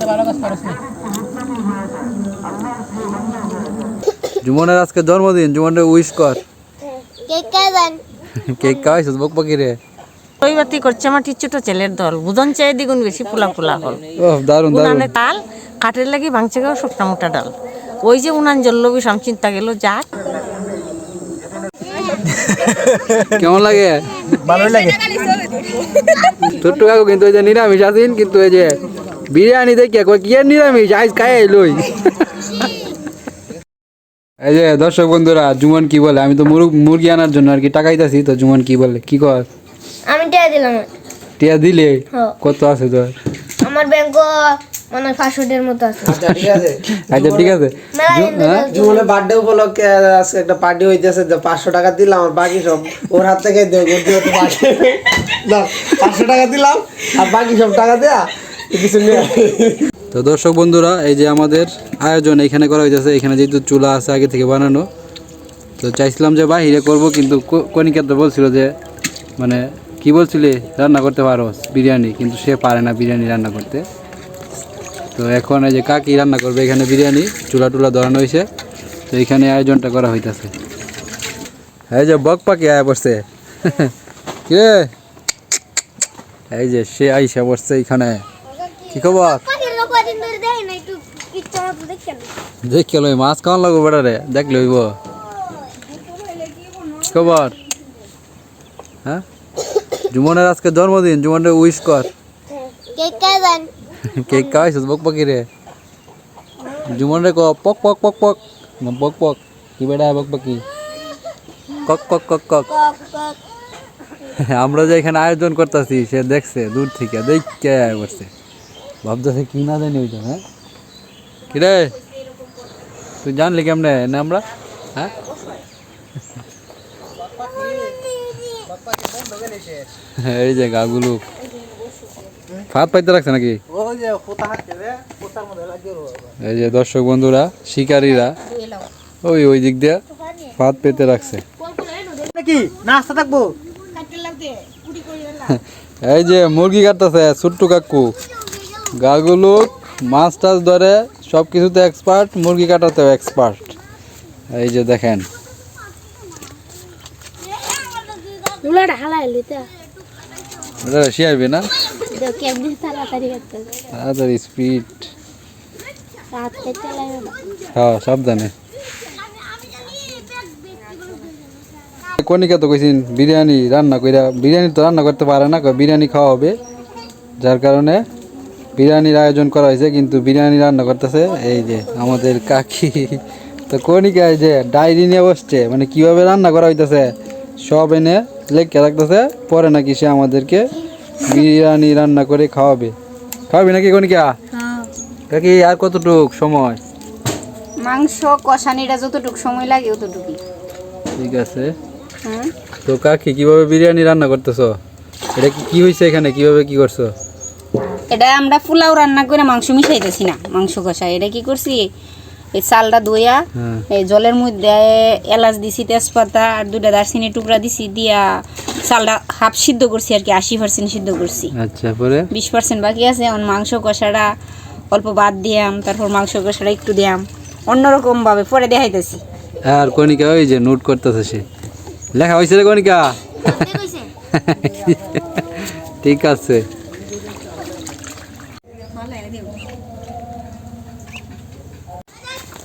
ভালো কাজ জুমনের আজকে জন্মদিন জুমনের উইশ কর। কেক খাবেন কেক খাওয়াইছিস বক পাখি রে। রবিবাতি করছে আমার ছোট ছেলের দল। বুধন চাই দ্বিগুণ বেশি পোলা পোলা হল। ও দারুণ দারুণ তাল কাঠের লাগি ভাঙছে গেও সবটা মোটা ডাল। ওই যে উনান জল্লবি সাম চিন্তা গেল যাক। কেমন লাগে? ভালোই লাগে। ছোট্ট কাকু কিন্তু ওই যে নিরামিষ আছেন কিন্তু ওই যে বিরিয়ানি দেখে কই কি নিরামিষ? আইস খাই লই। এই যে দর্শক বন্ধুরা জুমন কি বলে? আমি তো মুরগি আনার জন্য আর কি টাকাইতাছি তো জুমন কি বলে? কি কর আমি টিয়া দিলাম। টিয়া দিলে? হ্যাঁ। কত আছে তোর? আমার ব্যাংক মানে পাঁচশোটের মতো আছে। আচ্ছা ঠিক আছে। আচ্ছা হ্যাঁ? বার্থডে উপলক্ষে আজকে একটা পার্টি হইতেছে তো পাঁচশো টাকা দিলাম আর বাকি সব ওর হাত থেকে দেব ওর দিয়ে তো বাকি দাও, পাঁচশো টাকা দিলাম আর বাকি সব টাকা দেয়া। তো দর্শক বন্ধুরা, এই যে আমাদের আয়োজন এখানে করা হয়েছে এখানে যেহেতু চুলা আছে আগে থেকে বানানো, তো চাইছিলাম যে বাহিরে করব, কিন্তু ক- কণিকা তো বলছিল যে মানে কি বলছিলে, রান্না করতে পারো বিরিয়ানি কিন্তু সে পারে না বিরিয়ানি রান্না করতে। তো এখন এই যে কাকি রান্না করবে এখানে বিরিয়ানি, চুলা টুলা ধরানো হয়েছে তো এখানে আয়োজনটা করা হইতাছে। এই যে বক পাখি আয়া পড়ছে। কে এই যে সে আইসা পড়ছে এখানে। কি খবর? দেখে লই মাছ কেমন লাগবো বেটা রে দেখ লইব। খবর? হ্যাঁ? জুমনের আজকে জন্মদিন জুমনের উইশ কর। কেক খাবেন কেক বক পাখি রে। জুমন রে ক পক পক পক পক। না পক। পক কি বেটা বক পাখি কক কক কক কক। আমরা যে এখানে আয়োজন করতেছি সে দেখছে দূর থেকে দেখে বসছে। ভাবতেছে কি না জানি ওইটা হ্যাঁ? কি রে তুই জানলি কেমনে? না আমরা? হ্যাঁ? এই যে গাগুলো। ফাত পাইতে রাখছে নাকি? এই যে দর্শক বন্ধুরা শিকারীরা ওই ওই দিক দিয়ে ফাত পেতে রাখছে। নাকি? নাস্তা থাকব? এই যে মুরগি কাটতেছে ছোট্টু কাকু। গাগুলো মাছ টাছ ধরে সব কিছুতে এক্সপার্ট মুরগি কাটাতেও এক্সপার্ট এই যে দেখেন। না? তাড়াতাড়ি স্পিড হ্যাঁ সাবধানে। কনিকা তো কইছিন বিরিয়ানি রান্না কইরা বিরিয়ানি তো রান্না করতে পারে না বিরিয়ানি খাওয়া হবে। যার কারণে বিরিয়ানির আয়োজন করা হয়েছে কিন্তু বিরিয়ানি রান্না করতেছে এই যে আমাদের কাকি। তো কনিকা এই যে ডায়েরি নিয়ে বসছে মানে কীভাবে রান্না করা হইতেছে সব এনে লেখকে রাখতেছে পরে নাকি সে আমাদেরকে বিরিয়ানি রান্না করে খাওয়াবে। খাওয়াবে নাকি কনিকা কাকি আর কতটুক সময়? মাংস কষানিটা যতটুকু সময় লাগে অতটুকুই। ঠিক আছে। হ্যাঁ। তো কাকি কীভাবে বিরিয়ানি রান্না করতেছো? এটা কি কি হয়েছে এখানে? কীভাবে কি করছ? এটা আমরা পোলাও রান্না করে মাংস মিশাইতেছি না মাংস কষা। এটা কি করছি? এই চালটা ধুইয়া হ্যাঁ। এই জলের মধ্যে এলাচ দিছি তেজপাতা আর দুটা দারচিনি টুকরা দিছি দিয়া চালটা হাফ সিদ্ধ করছি আর কি আশি পার্সেন্ট সিদ্ধ করছি। আচ্ছা পরে? বিশ পার্সেন্ট বাকি আছে এখন মাংস কষাটা অল্প বাদ দিয়াম তারপর মাংস কষাটা একটু দিয়াম। অন্যরকম ভাবে পরে দেখাইতেছি। আর কনিকা ওই যে নোট করতেছে সে। লেখা হয়েছে রে কনিকা ঠিক আছে।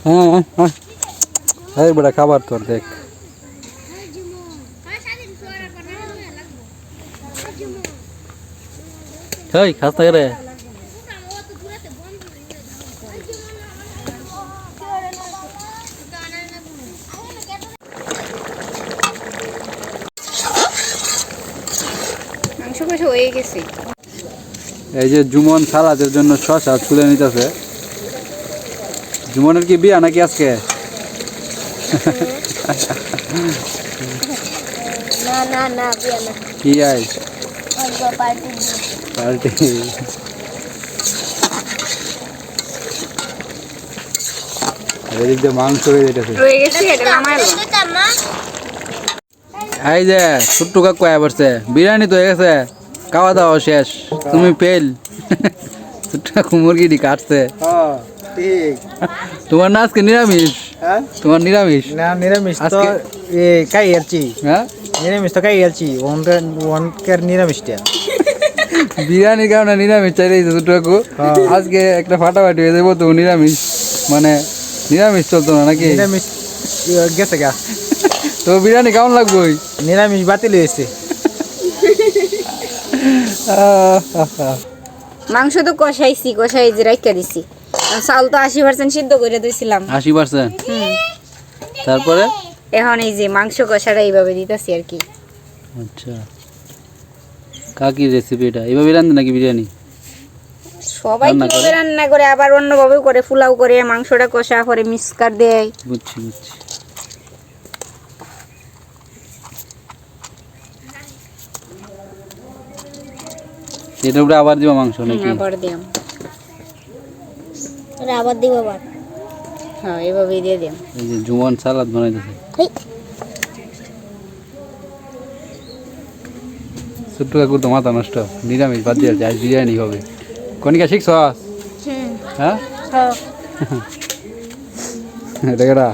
হ্যাঁ হ্যাঁ, হ্যাঁ। এই বেটা খাবার তোর দেখ। হেই খাস না রে। মাংস কষা গেছে। এই যে জুমন সালাদের জন্য শশা তুলে নিতেছে। জুমনের কি বিয়া নাকি আজকে না না না বিয়া না কি আই অল্প পার্টি পার্টি এদিক দিয়ে মাংস হয়ে যেতেছে রয়ে গেছে এটা নামাইলো মা এই যে ছোট্টু কাকু আয়া পড়ছে বিরিয়ানি তো হয়ে গেছে খাওয়া দাওয়া শেষ তুমি পেল ছোট্ট কাকু মুরগিটি কাটছে হ্যাঁ ঠিক তোমার না আজকে নিরামিষ? হ্যাঁ? তোমার নিরামিষ? না নিরামিষ তো আজকে- এ কাই এলচি? হ্যাঁ? নিরামিষ তো কাই এলচি? ওন ওন কের নিরামিষটা। বিরিয়ানির কারণে নিরামিষ চাইলেছে ছোট্ট কাকু আজকে একটা ফাটাফাটি হয়ে যাব তো নিরামিষ। মানে নিরামিষ চলতো না নাকি? নিরামিষ গেছে গা। তো বিরিয়ানি কেমন লাগবে ওই? নিরামিষ বাতিল হয়েছে। মাংস তো কষাইছি কষাই যে রাইকা দিছি। চাউল তো আশি পার্সেন্ট সিদ্ধ করে দিয়েছিলাম আশি পার্সেন্ট তারপরে? এখন এই যে মাংস কষাটা এইভাবে দিতেছি আর কি। আচ্ছা। কাকি রেসিপি এটা এইভাবে রান্ধে নাকি বিরিয়ানি? সবাই কীভাবে রান্না করে আবার অন্যভাবেও করে পোলাও করে মাংসটা কষা করে মিক্সকার দেয়। বুঝছি বুঝছি। এটার উপরে আবার দিবা মাংস নাকি? আবার দিলাম ওরা আবার দিব আবার হ্যাঁ এভাবেই দিয়ে দিলাম এই যে জুমন সালাদ বানাইতেছে হেই। ছোট্ট কাকু তো মাথা নষ্ট নিরামিষ বাদ দিয়ে আজ বিরিয়ানি হবে কনিকা শিখছ হ্যাঁ এটা কেটা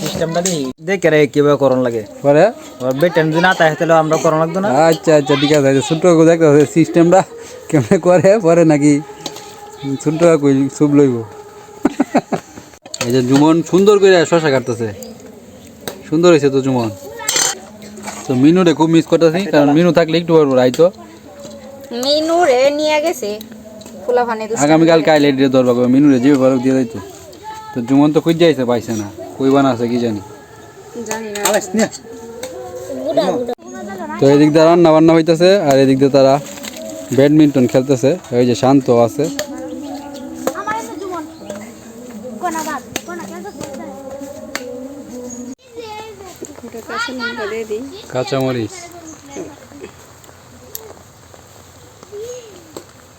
সিস্টেমটা দিই দেখে রে কীভাবে করণ লাগে পরে আর বেটেন যদি না তাই তাহলে আমরা করণ লাগতো না আচ্ছা আচ্ছা ঠিক আছে আচ্ছা, ছোট্ট কাকু দেখতে হবে সিস্টেমটা কেমন করে পরে নাকি ছোট্ট কাকু সুপ লইব। এই যে জুমন সুন্দর করে শশা কাটতেছে। সুন্দর হয়েছে তো জুমন। তো মিনুরে খুব মিস করতেছি কারণ মিনু থাকলে একটু পারব রাইতো। মিনু রে নিয়ে গেছে ফুলা ফানে আগামীকাল কাইলে দিয়ে ধরবা কবে মিনুরে যে পারো দিয়ে দিত তো জুমন তো খুঁজ যাইছে পাইছে না। কই বানা আছে কি জানি। জানি না। তো এদিক দিয়ে রান্না বান্না হইতেছে আর এদিক দিয়ে তারা ব্যাডমিন্টন খেলতেছে। ওই যে শান্ত আছে। কাঁচামরিচ।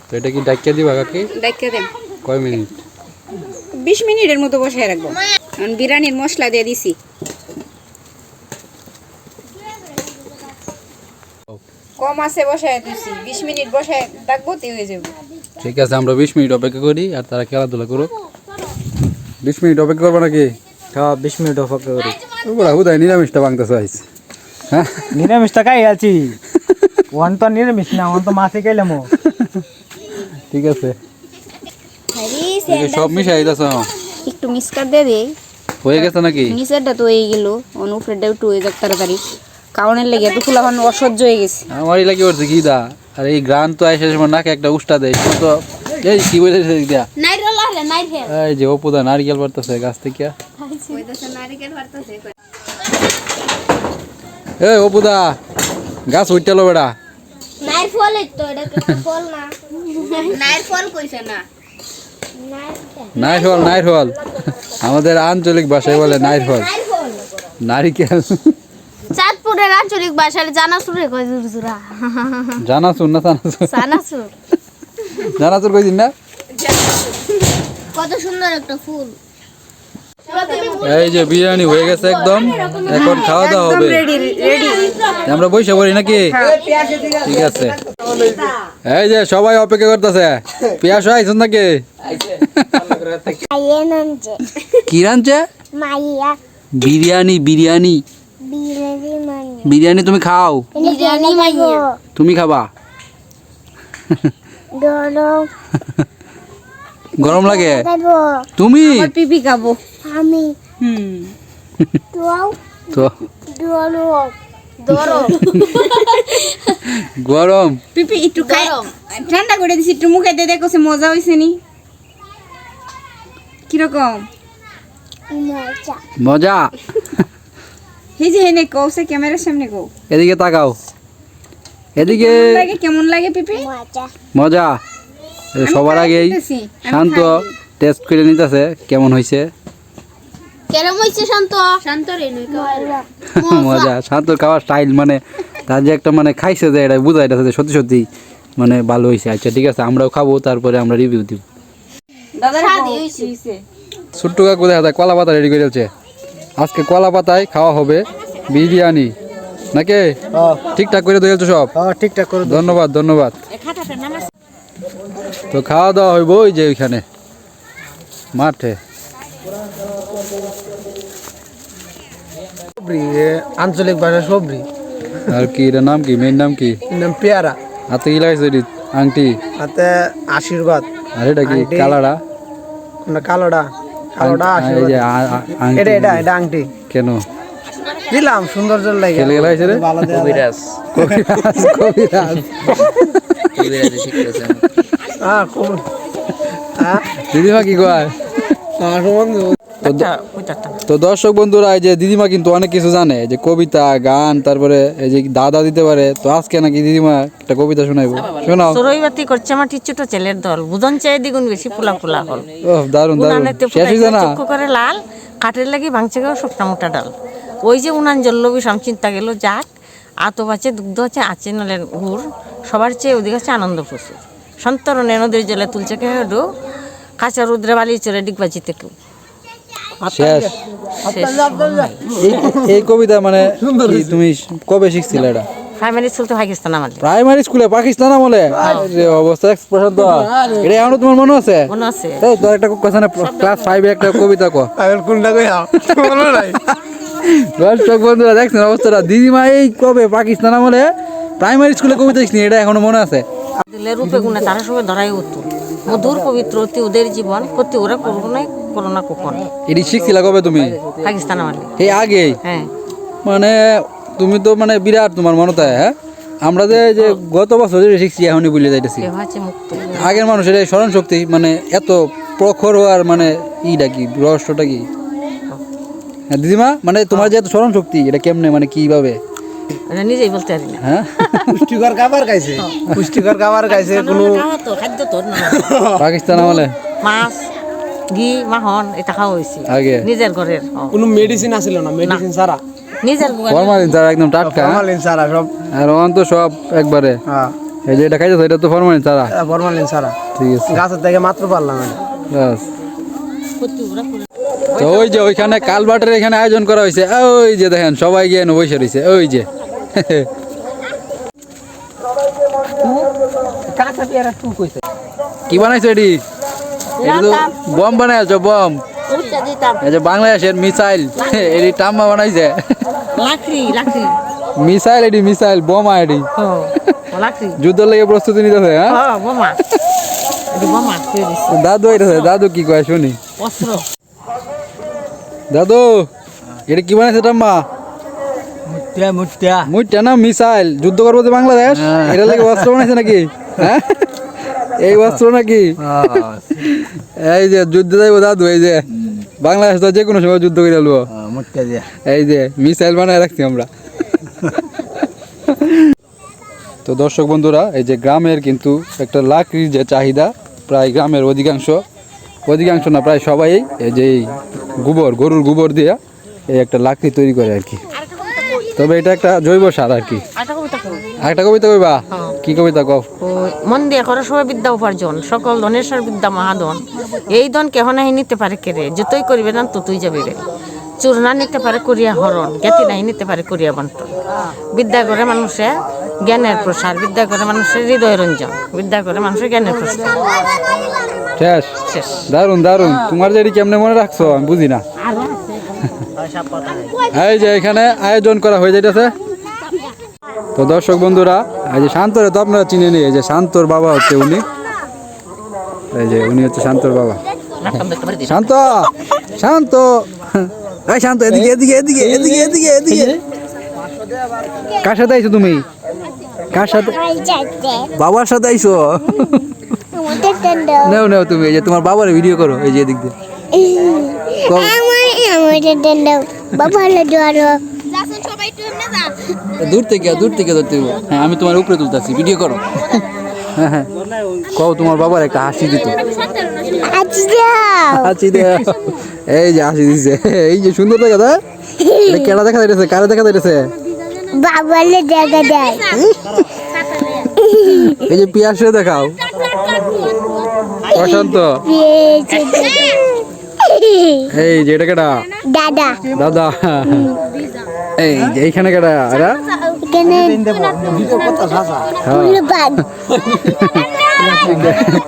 তো এটা কি ডাকিয়ে দিবা কাকি? দেখতে দেন কয় মিনিট? বিশ মিনিটের মতো বসায় রাখব। এখন বিরিয়ানির মশলা দিয়ে দিছি। কম আছে বসায় দিছি। বিশ মিনিট বসায় রাখব তে হয়ে যাব। ঠিক আছে আমরা বিশ মিনিট অপেক্ষা করি আর তারা খেলাধুলা করুক। বিশ মিনিট অপেক্ষা করব নাকি? হ্যাঁ বিশ মিনিট অপেক্ষা করি। ওরা হুদায় নিরামিষটা ভাঙতেছে আইস। হ্যাঁ? নিরামিষ তো কাই এলচি ওন তো নিরামিষ না ওন তো মাছে খাইলাম ঠিক আছে। সব মিশাই দিতেছ। একটু মিসকার দেই হয়ে গেছে নাকি? নিচেরটা তো হয়ে গেল। অন উপরেরটা একটু হয়ে যাক তাড়াতাড়ি। কারণের লেগে একটু ফুলা ফান অসহ্য হয়ে গেছে। আমারই লাগে করছে কি দা আর এই গ্রান তো আইসে সময় নাকে একটা উষ্টা দেয় তো এই কি বলে দিয়া নাইট রোল হলে নাইট হেল। এই যে অপুদা নারিকেল পারতেছে গাছ থেকে। এই অপুদা গাছ উঠতেলো বেড়া। নাইট ফল তো এটা ফল না। নাইট ফল কইছে না। নাইট নাইট হল নাইট হল আমাদের আঞ্চলিক ভাষায় বলে নাইট হল ফল। নারিকেল। চাঁদপুরের আঞ্চলিক ভাষায় জানাসুরে কয় জুরজুরা। জানাচুর না জানাচুর জানাসুর। জানাচুর কইদিন না? কত সুন্দর একটা ফুল। এই যে বিরিয়ানি হয়ে গেছে একদম। এখন খাওয়া দাওয়া হবে। রেডি রেডি আমরা বসে পড়ি নাকি? ঠিক আছে। এই যে সবাই অপেক্ষা করতেছে। পিয়াস আইসুন নাকি? মাইয়া কি রাঁধছে বিরিয়ানি বিরিয়ানি। বিরিয়ানি তুমি খাও। তুমি খাবা। গরম লাগে? তুমি? পিপি খাব। আমি। হুম। তো? গরম। পিপি একটু ঠান্ডা করে দিছি একটু মুখে দিয়ে দেখো সে মজা হয়েছে নি। কীরকম? মজা। এই যে হেনে কৌছে ক্যামেরার সামনে কৌ এদিকে তাকাও। এদিকে কেমন লাগে পিপি? মজা। সবার আগেই শান্ত টেস্ট করে নিতেছে কেমন হয়েছে কেরম হইছে শান্ত? শান্ত রে নই মজা। শান্তর খাওয়ার স্টাইল মানে তার যে একটা মানে খাইছে যে এটা বোঝা যাচ্ছে যে সত্যি সত্যি মানে ভালো হয়েছে আচ্ছা ঠিক আছে আমরাও খাব তারপরে আমরা রিভিউ দিব। দাদা স্বাদই হইছে। ছোট্ট কাকু দেখা যায় কলা পাতা রেডি করে ফেলছে। আজকে কলা পাতায় খাওয়া হবে বিরিয়ানি। নাকি? ঠিকঠাক করে দিয়েছ সব? হ্যাঁ ঠিকঠাক করে ধন্যবাদ ধন্যবাদ। তো খাওয়া দাওয়া হইব ওই যে ওইখানে মাঠে। আঞ্চলিক ভাষা সবরি আর কি এটার নাম কি? মেন নাম কি? নাম পেয়ারা। হাতে কি লাগাইছে এটি? আংটি? হাতে আশীর্বাদ। আর এটা কি? আংটি। কালারা কোনটা কালোটা কালোটা আশীর্বাদ। এটা এটা এটা আংটি। কেন? দিলাম সৌন্দর্য লাগে। খেলে গেলাইছে রে? ভালো দেয়া যায়। কবিরাজ। কবিরাজ হ্যাঁ খুব হ্যাঁ দিদিমা কি কয়? আমার সম্বন্ধে আচ্ছা তো দর্শক বন্ধুরা এই যে দিদিমা কিন্তু অনেক কিছু জানে যে কবিতা গান তারপরে এই যে দাদা দিতে পারে তো আজকে নাকি দিদিমা একটা কবিতা শোনাইবো। শোনাও। সরইবাতি করছে আমার ছোট ছেলের দল। বুধন চাই দ্বিগুণ বেশি ফুলা ফুলা হল। ও দারুণ দারুণ শেষ হয়েছে না? করে লাল কাঠের লাগি ভাঙছে গাও শুকনা মোটা ডাল। ওই যে উনান জল্লবি সাম চিন্তা গেল যাক আতো বাচ্চে দুগ্ধ আছে আছে নলের গুড় সবার চেয়ে ওদিকে আছে আনন্দ প্রচুর। সন্তরণে নদীর জলে তুলছে কে হেডু কাঁচা রুদ্রে বালি চলে ডিগবাজিতে কেউ শেষ। এই কবিতা মানে তুমি কবে শিখছিলে এটা? প্রাইমারি স্কুল তো পাকিস্তান আমাদের প্রাইমারি স্কুলে পাকিস্তান আমলে? অবস্থা প্রশান্ত। এটা এখনও তোমার মনে আছে? মনে আছে। তোর একটা কথা না ক্লাস ফাইভে একটা কবিতা কো। আমি কোনটা কই মনে নাই। দর্শক বন্ধুরা দেখছেন অবস্থাটা। দিদিমা এই কবে পাকিস্তান আমলে? প্রাইমারি স্কুলে কবিতা শিখনি এটা এখনও মনে আছে? দিলে রূপে গুণে তারা সবাই ধরাই উত্তর মধুর পবিত্র অতি ওদের জীবন করতে ওরা করব এটি শিখছিলা কবে তুমি? পাকিস্তান আমাদের এই আগেই হ্যাঁ। মানে তুমি তো মানে বিরাট তোমার মনত হয়? আমরা যে যে গত বছর যেটা শিখছি এখনই ভুলে যাইতেছি। আগের মানুষের এই স্মরণ শক্তি মানে এত প্রখর হওয়ার মানে ইটা কি রহস্যটা কি? হ্যাঁ দিদিমা মানে তোমার যে এত স্মরণ শক্তি এটা কেমনে মানে কীভাবে? নিজেই বলতে পারি না। হ্যাঁ? পুষ্টিকর খাবার খাইছে। পুষ্টিকর খাবার খাইছে কোনো খাদ্য তো না। পাকিস্তান আমলে মাছ ঘি মাখন এটা খাওয়া হয়েছে। আগে। নিজের ঘরের কোনো মেডিসিন আছিল না মেডিসিন ছাড়া? নিজের ফরমালিন ছাড়া একদম টাটকা হ্যাঁ? ফরমালিন ছাড়া সব। আর ওখান তো সব একবারে। হ্যাঁ। এই যে এটা খাইতেছো এটা তো ফরমালিন ছাড়া? ফরমালিন ছাড়া। ঠিক আছে। গাছের থেকে মাত্র পারলাম করে। তো ওই যে ওইখানে কালবাটের এখানে আয়োজন করা হয়েছে ওই যে দেখেন সবাই গিয়ে বসে রয়েছে ওই যে। কি বানাইছো এটি বম বানাইছো বম। এই যে বাংলাদেশের মিসাইল। এটি টাম্মা বানাইছে। লাকড়ি লাকড়ি। মিসাইল এটি মিসাইল বোমা এটি হ যুদ্ধের লেগে প্রস্তুতি নিতেছে হ্যাঁ? বোমা। এটি বোমা দাদু দাদু কি কয় শুনি। দাদু এটা কি বানাইছে টাম্মা? মুত্যা মুত্যা মুইটা না মিসাইল। যুদ্ধ করব বাংলাদেশ? এটা লাগে অস্ত্র বানাইছে নাকি? হ্যাঁ এই অস্ত্র নাকি? এই যে যুদ্ধ যাইবো দাদু এই যে বাংলাদেশ তো যে কোনো সময় যুদ্ধ করে আলবো এই যে মিসাইল বানায় রাখছি আমরা। তো দর্শক বন্ধুরা এই যে গ্রামের কিন্তু একটা লাকড়ির যে চাহিদা প্রায় গ্রামের অধিকাংশ অধিকাংশ না প্রায় সবাই এই যে গোবর গরুর গোবর দিয়ে এই একটা লাকড়ি তৈরি করে আর কি। তবে এটা একটা জৈব সার আর কি। একটা কবিতা কইবা? কি কবিতা কও? মন দিয়ে করো সবাই বিদ্যা উপার্জন সকল ধনের সার বিদ্যা মহাধন। এই ধন কেহ নাহি নিতে পারে কেড়ে যতই করিবে না ততই যাবে রে। চুর না নিতে পারে করিয়া হরণ জ্ঞাতি নাই নিতে পারে করিয়া বন্টন। বিদ্যা করে মানুষে জ্ঞানের প্রসার বিদ্যা করে মানুষের হৃদয় রঞ্জন বিদ্যা করে মানুষের জ্ঞানের প্রসার। শেষ। দারুণ দারুণ তোমার যে এটি কেমনে মনে রাখছো আমি বুঝি না। এই যে এখানে আয়োজন করা হয়ে যাইতেছে। তো দর্শক বন্ধুরা এই যে শান্তরে তো আপনারা চিনে নিয়ে এই যে শান্তর বাবা হচ্ছে উনি। এই যে উনি হচ্ছে শান্তর বাবা। শান্ত শান্ত। এই শান্ত এদিকে এদিকে এদিকে এদিকে এদিকে এদিকে। কার সাথে আইছো তুমি? কার সাথে? বাবার সাথে আইছো? নেও নেও তুমি এই যে তোমার বাবার ভিডিও করো এই যে এদিক দিয়ে। দূর থেকে দূর থেকে ধরতে হ্যাঁ আমি তোমার উপরে তুলতেছি ভিডিও করো। হ্যাঁ হ্যাঁ। কও তোমার বাবার একটা হাসি দিত। হাসি দে এই যে হাসি দিছে। এই যে সুন্দর দেখা দা। এটা দেখা যাইতেছে? কারা দেখা যাইতেছে? বাবালে জায়গা দেয় এই যে পিয়াসে দেখাও। প্রশান্ত। এই যে এটা কেডা? দাদা। দাদা। এই যে এইখানে কেডা?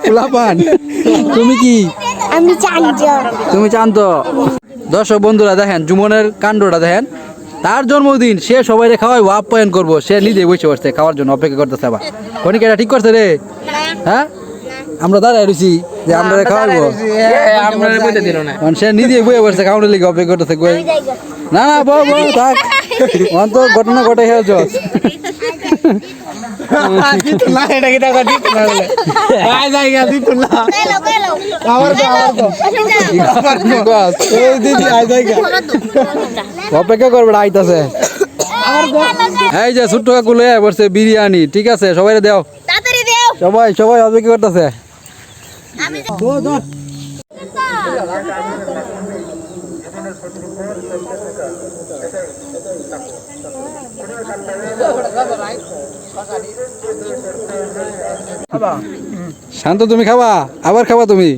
পোলাপান তুমি কি? আমি চাঞ্চ। তুমি চান্ত? দর্শক বন্ধুরা দেখেন জুমনের কাণ্ডটা দেখেন। তার জন্মদিন সে সবাই খাওয়াই আপ্যায়ন করব। সে নিজে বসে বসছে খাওয়ার জন্য অপেক্ষা করতেছে আবার। কনিক এটা ঠিক করছে রে? হ্যাঁ? আমরা দাঁড়ায় রয়েছি যে আমরা খাওয়াবো। কারণ সে নিজে বয়ে বসছে খাওয়ানোর লিগে অপেক্ষা করতেছে কই? না না বউ বউ থাক। অন তো ঘটনা ঘটে জায়গা অপেক্ষা করবে আইতাছে। এই যে ছোট্ট কাকু লয়ে বসছে বিরিয়ানি ঠিক আছে? সবাই দেও। সবাই সবাই অপেক্ষা করতেছে। শান্ত তুমি খাবা? আবার খাবা তুমি?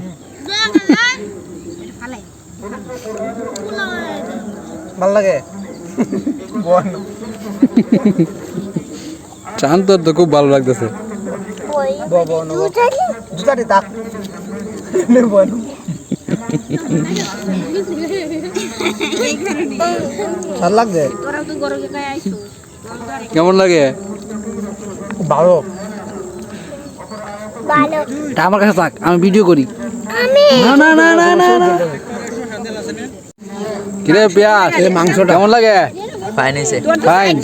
ভালো লাগে? শান্তর তো খুব ভালো লাগতেছে। জুতাটি তাক নে ভালো লাগছে? কেমন লাগে? ভালো। আমার কাছে থাক আমি ভিডিও করি। না না না না না না। কিরে পেঁয়াজ মাংসটা। কেমন লাগে? ফাইন ফাইন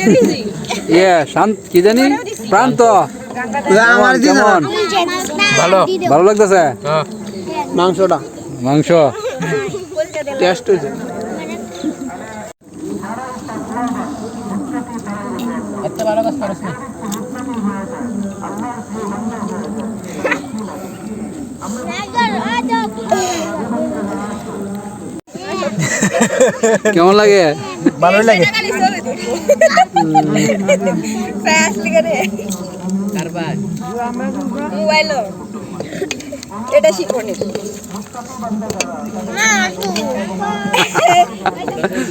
ইয়ে শান্ত কি জানি? প্রান্ত। আমার কেমন? ভালো? ভালো লাগতেছে? মাংসটা। মাংস? টেস্ট হয়েছে। কেমন লাগে? ভালো লাগে।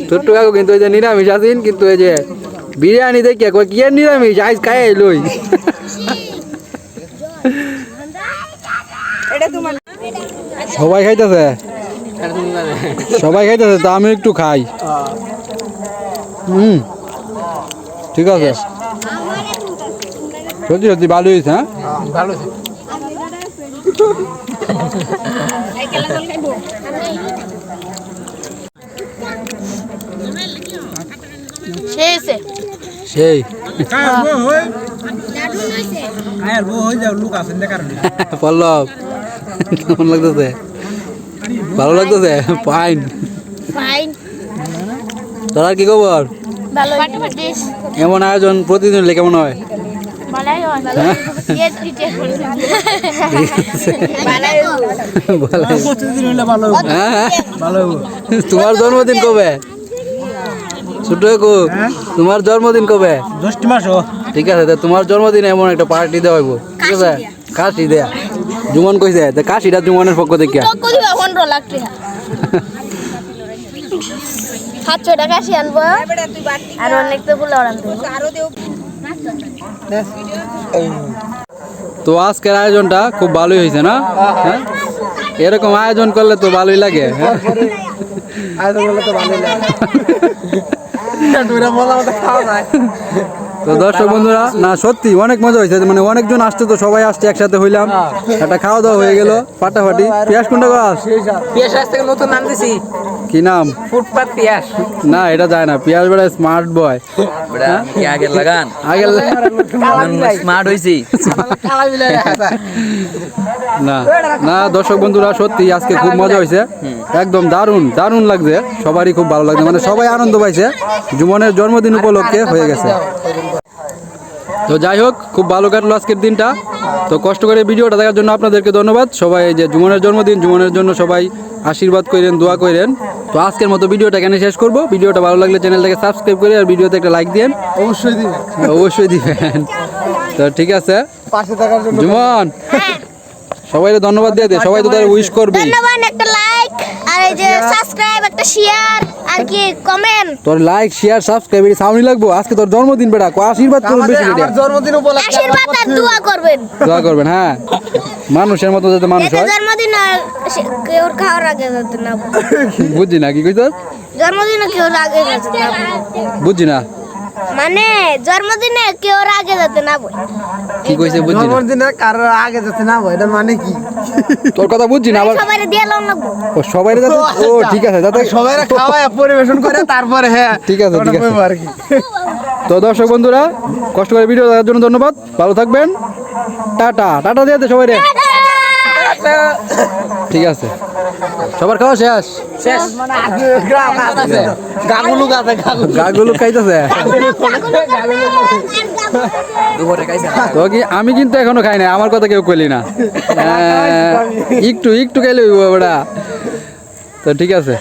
ছোট্ট কাকু কিন্তু এই যে নিরামিষ আছেন কিন্তু এই যে বিরিয়ানি দেখে কই কি আর নিরামিষ? আইস খাই লই। সবাই খাইতেছে? সবাই খাইতেছে তা আমি একটু খাই। হুম ঠিক আছে। সত্যি সত্যি ভালো হয়েছে হ্যাঁ? ভালো সেই হয়ে পল্লব কেমন লাগতেছে? ভালো লাগতেছে? ফাইন ফাইন তোর কি খবর? এমন আয়োজন প্রতিদিন হলে কেমন হয়? তোমার জন্মদিন কবে? ছোট তোমার জন্মদিন কবে? জ্যৈষ্ঠ মাস ঠিক আছে তোমার জন্মদিনে এমন একটা পার্টি দেওয়া হইব। ঠিক আছে? কাশি দেয়া। জুমন কইছে তা কাশিটা জুমনের পক্ষ থেকে। দিবা সাতশো টাকা সে আনব। আর অনেক তো বলে আনব তো আজকের আয়োজনটা খুব ভালোই হয়েছে না? হ্যাঁ? এরকম আয়োজন করলে তো ভালোই লাগে হ্যাঁ? আয়োজন করলে তো ভালোই লাগে দর্শক বন্ধুরা না সত্যি অনেক মজা হয়েছে মানে অনেকজন আসছে তো সবাই আসছে একসাথে হইলাম। একটা খাওয়া দাওয়া হয়ে গেল ফাটাফাটি। পেঁয়াজ কোনটা গাছ পিয়াস আজ থেকে নতুন নাম দিছি। কি নাম? ফুটপাত পিয়াস না এটা যায় না পেঁয়াজ বেড়া স্মার্ট বয় বেটা কি আগে লাগান? আগে স্মার্ট হইছি। না না দর্শক বন্ধুরা সত্যি আজকে খুব মজা হয়েছে একদম দারুণ দারুণ লাগছে। সবারই খুব ভালো লাগছে। মানে সবাই আনন্দ পাইছে। জুমনের জন্মদিন উপলক্ষে হয়ে গেছে। তো যাই হোক খুব ভালো কাটলো আজকের দিনটা। তো কষ্ট করে ভিডিওটা দেখার জন্য আপনাদেরকে ধন্যবাদ। সবাই যে জুমনের জন্মদিন জুমনের জন্য সবাই আশীর্বাদ করেন দোয়া করেন তো আজকের মতো ভিডিওটা এখানে শেষ করব। ভিডিওটা ভালো লাগলে চ্যানেলটাকে সাবস্ক্রাইব করে আর ভিডিওতে একটা লাইক দেন অবশ্যই দিবেন। অবশ্যই দিবেন। তো ঠিক আছে। পাশে থাকার জন্য জুমন সবাই ধন্যবাদ দিয়ে দে সবাই তো তার উইশ করবে ধন্যবাদ একটা এই যে সাবস্ক্রাইব একটা শেয়ার আর কি কমেন্ট তোর লাইক শেয়ার সাবস্ক্রাইব এর সাউনি লাগবো। আজকে তোর জন্মদিন বেটা কো আশীর্বাদ করুন বেশি করে? আমার জন্মদিন উপলক্ষে আশীর্বাদ আর দোয়া করবেন। দোয়া করবেন হ্যাঁ। মানুষের মতো যাতে মানুষ হয়। জন্মদিন আর খাওয়ার আগে যাতে না বুঝি বুঝছি না কি কইতো জন্মদিন কেউ আগে যাতে না বুঝি না। মানে জন্মদিনে কেউর আগে যাতে না বলে। কি কইছে বুঝছি না? জন্মদিনে কারোর আগে যাচ্ছে না ভাই, এটা মানে কি? তোর কথা বুঝছি না আবার সবাই দিয়ে লোন লাগবো। ও সবাই যাতে ও ঠিক আছে যাতে সবাই খাওয়ায় পরিবেশন করে তারপরে হ্যাঁ ঠিক আছে, ঠিক আছে। আর কি। তো দর্শক বন্ধুরা কষ্ট করে ভিডিও দেখার জন্য ধন্যবাদ। ভালো থাকবেন। টাটা টাটা দিয়ে দে সবাই রে ঠিক আছে। সবার খাওয়া শেষ? গাগুলু গাছে গাগুলু। খাইতেছে? দুপুরে খাইছে না। তো কি আমি কিন্তু এখনও খাই নাই আমার কথা কেউ কলি না। আহ, একটু একটু খাইলে ওটা তো ঠিক আছে।